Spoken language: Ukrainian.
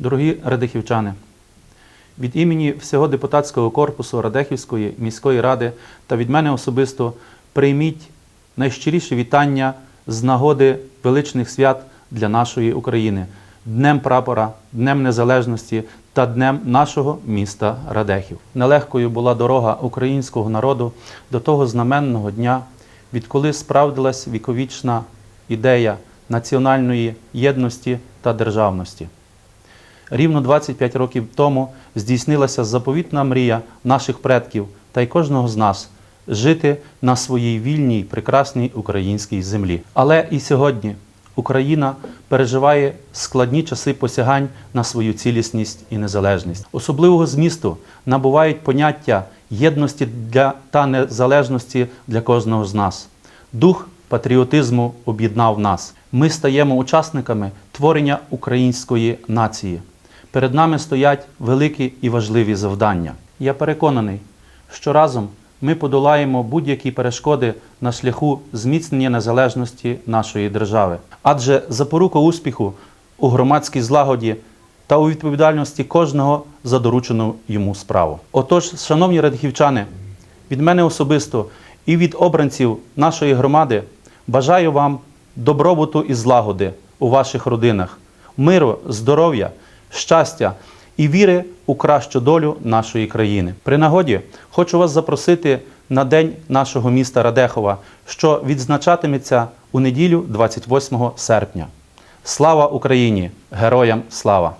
Дорогі радихівчани, від імені всього депутатського корпусу Радехівської міської ради та від мене особисто прийміть найщиріші вітання з нагоди величних свят для нашої України, Днем Прапора, Днем Незалежності та Днем нашого міста Радехів. Нелегкою була дорога українського народу до того знаменного дня, відколи справдилась віковічна ідея національної єдності та державності. Рівно 25 років тому здійснилася заповітна мрія наших предків та й кожного з нас жити на своїй вільній, прекрасній українській землі. Але і сьогодні Україна переживає складні часи посягань на свою цілісність і незалежність. Особливого змісту набувають поняття єдності для та незалежності для кожного з нас. Дух патріотизму об'єднав нас. Ми стаємо учасниками творення української нації. Перед нами стоять великі і важливі завдання. Я переконаний, що разом ми подолаємо будь-які перешкоди на шляху зміцнення незалежності нашої держави. Адже запорука успіху у громадській злагоді та у відповідальності кожного за доручену йому справу. Отож, шановні радхівчани, від мене особисто і від обранців нашої громади бажаю вам добробуту і злагоди у ваших родинах, миру, здоров'я, щастя і віри у кращу долю нашої країни. При нагоді хочу вас запросити на день нашого міста Радехова, що відзначатиметься у неділю 28 серпня. Слава Україні! Героям слава!